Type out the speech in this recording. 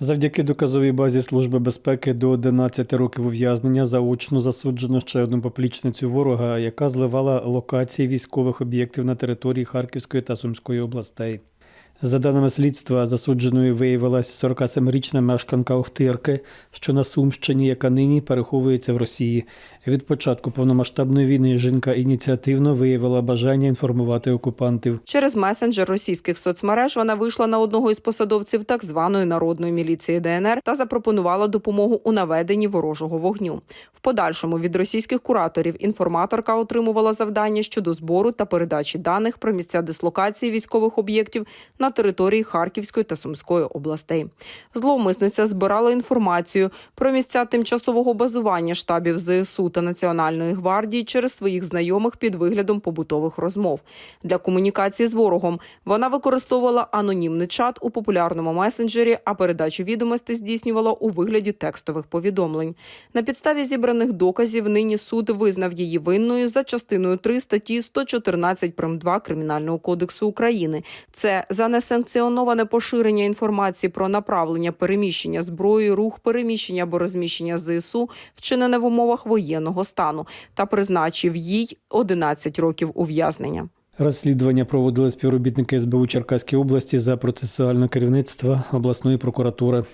Завдяки доказовій базі Служби безпеки до 11 років ув'язнення заочно засуджено ще одну поплічницю ворога, яка зливала локації військових об'єктів на території Харківської та Сумської областей. За даними слідства, засудженою виявилась 47-річна мешканка Охтирки, що на Сумщині, яка нині переховується в Росії. Від початку повномасштабної війни жінка ініціативно виявила бажання інформувати окупантів. Через месенджер російських соцмереж вона вийшла на одного із посадовців так званої народної міліції ДНР та запропонувала допомогу у наведенні ворожого вогню. В подальшому від російських кураторів інформаторка отримувала завдання щодо збору та передачі даних про місця дислокації військових об'єктів на території Харківської та Сумської областей. Зловмисниця збирала інформацію про місця тимчасового базування штабів ЗСУ та Національної гвардії через своїх знайомих під виглядом побутових розмов. Для комунікації з ворогом вона використовувала анонімний чат у популярному месенджері, а передачу відомостей здійснювала у вигляді текстових повідомлень. На підставі зібраних доказів нині суд визнав її винною за частиною 3 статті 114 прим. 2 Кримінального кодексу України. Це за несанкціоноване поширення інформації про направлення переміщення зброї, рух переміщення або розміщення ЗСУ, вчинене в умовах воєнного стану, та призначив їй 11 років ув'язнення. Розслідування проводили співробітники СБУ Черкаської області за процесуальне керівництво обласної прокуратури.